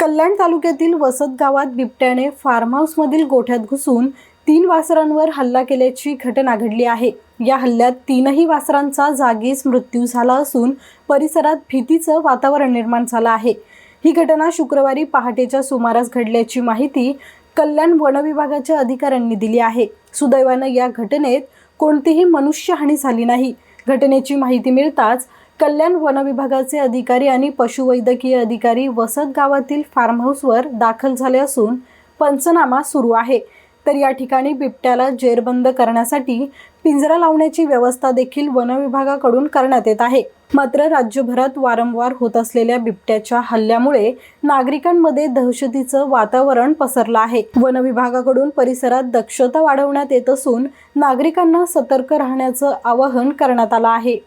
कल्याण तालुक्यातील वसत गावात बिबट्याने फार्म हाऊसमधील गोठ्यात घुसून तीन वासरांवर हल्ला केल्याची घटना घडली आहे. या हल्ल्यात तीनही वासरांचा जागीच मृत्यू झाला असून परिसरात भीतीचं वातावरण निर्माण झालं आहे. ही घटना शुक्रवारी पहाटेच्या सुमारास घडल्याची माहिती कल्याण वनविभागाच्या अधिकाऱ्यांनी दिली आहे. सुदैवानं या घटनेत कोणतीही मनुष्यहानी झाली नाही. घटनेची माहिती मिळताच कल्याण वनविभागाचे अधिकारी आणि पशुवैद्यकीय अधिकारी वसत गावातील फार्म हाऊसवर दाखल झाले असून पंचनामा सुरू आहे. तर या ठिकाणी बिबट्याला जेरबंद करण्यासाठी पिंजरा लावण्याची व्यवस्था देखील वनविभागाकडून करण्यात येत आहे. मात्र राज्यभरात वारंवार होत असलेल्या बिबट्याच्या हल्ल्यामुळे नागरिकांमध्ये दहशतीचं वातावरण पसरलं आहे. वनविभागाकडून परिसरात दक्षता वाढवण्यात येत असून नागरिकांना सतर्क राहण्याचं आवाहन करण्यात आलं आहे.